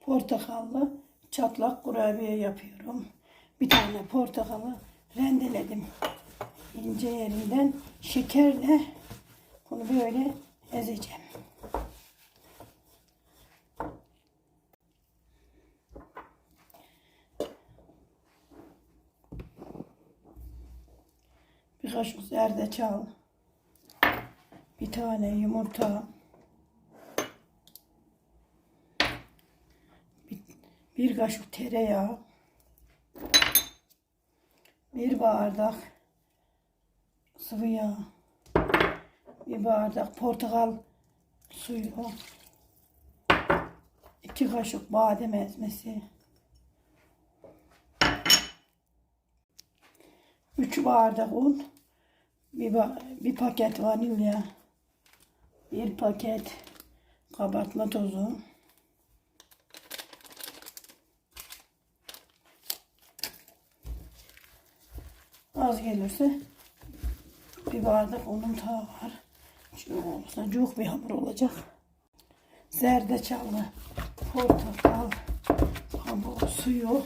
portakallı çatlak kurabiye yapıyorum. Bir tane portakalı rendeledim. ince yerinden şekerle bunu böyle ezeceğim. Bir kaşık zerdeçal, bir tane yumurta, bir, bir kaşık tereyağı, bir bardak sıvı yağ, bir bardak portakal suyu, iki kaşık badem ezmesi, üç bardak un, bir, bir paket vanilya, bir paket kabartma tozu, az gelirse bir bardak unum daha var. Şöyle olursa çok bir hamur olacak. Zerdeçallı, portakal, hamur suyu,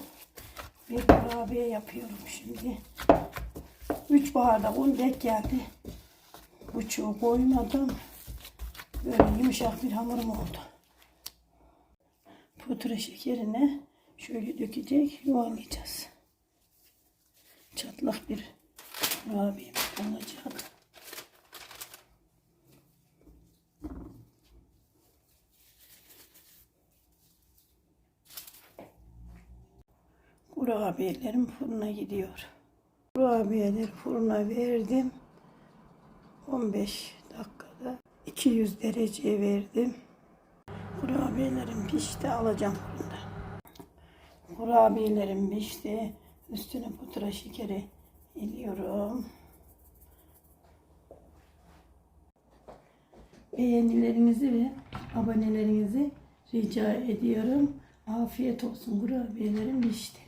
bir kurabiye yapıyorum şimdi. 3 bardak un dek geldi. Buçuğu koymadım. Böyle yumuşak bir hamurum oldu. Pudra şekerine şöyle dökecek, yuvarlayacağız. Çatlak bir kurabiye olacak. Kurabiyelerim fırına gidiyor. Kurabiyeleri fırına verdim. 15 dakikada 200 dereceye verdim. Kurabiyelerim pişti alacağım fırında. Kurabiyelerim pişti. Üstüne pudra şekeri eliyorum. Beğenilerinizi ve abonelerinizi rica ediyorum. Afiyet olsun kurabiyelerim pişti.